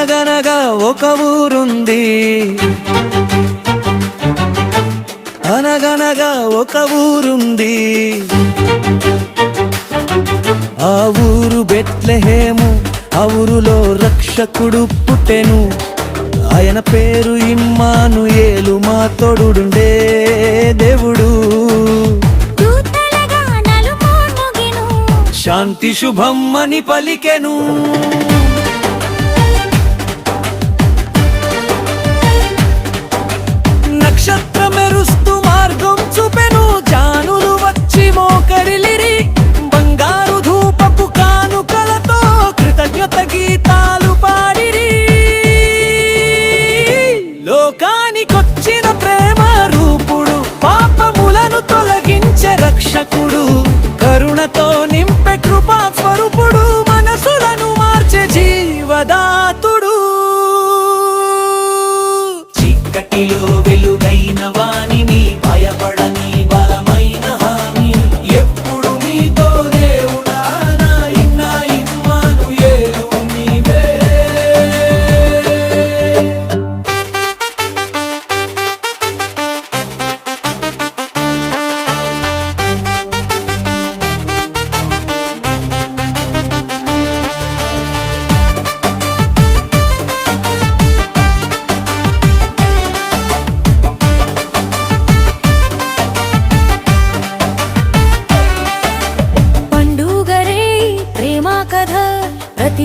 ఒక ఊరుంది. అనగనగా ఒక ఊరుంది. ఆ ఊరు బెత్లెహేము ఆ ఊరులో రక్షకుడు పుట్టెను. ఆయన పేరు ఇమ్మాను ఏలు మా తోడుండే దేవుడు. శాంతి శుభం అని పలికెను.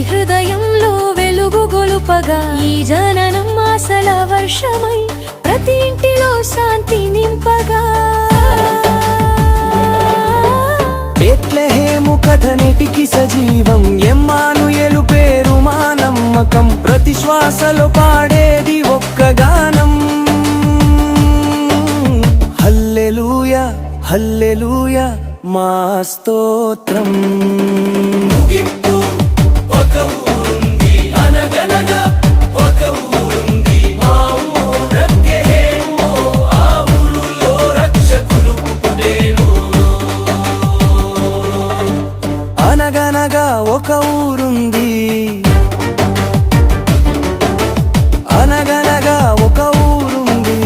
హృదయంలో వెలుగు గొలుపగా ఈ జననం ఆశల వర్షమై ప్రతి ఇంటిలో శాంతి నింపగా. బెత్లెహేము సజీవం ఎమ్మాను ఎలు పేరు మా నమ్మకం ప్రతి శ్వాసలో పాడేది ఒక్క గానం. హల్లెలూయ హల్లెలూయ మా స్తోత్రం. ఒక ఊరుంది. అనగనగా ఒక ఊరుంది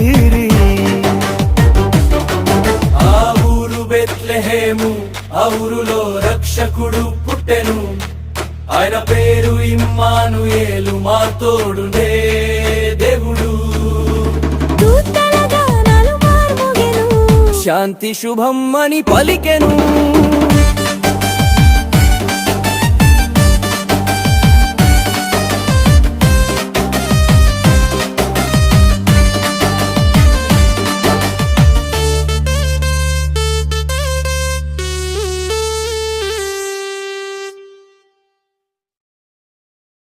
ఆ ఊరు బెత్లెహేము ఆ ఊరులో రక్షకుడు పుట్టెను. ఆయన పేరు ఇమ్మానుయేలు మా తోడునే దేవుడు. శాంతి శుభం అని పలికెను.